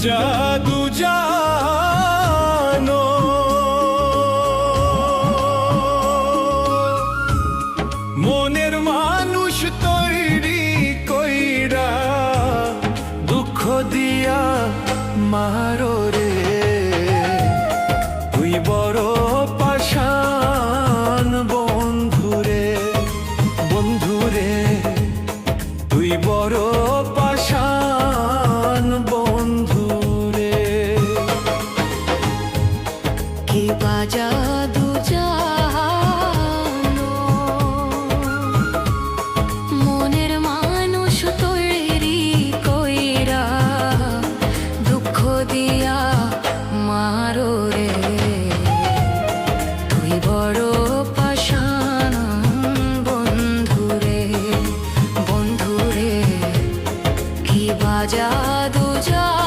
কি বাজাদু জানো। মনের মানুষ তৈরি কইরা দুঃখ দিয়া মারো রে। তুই বড় পাশান বন্ধুরে বন্ধুরে তুই বড় জানো মনের মানুষ তৈরি কইরা দুঃখ দিয়া মারো রে। তুই বড় বাজাদু জানো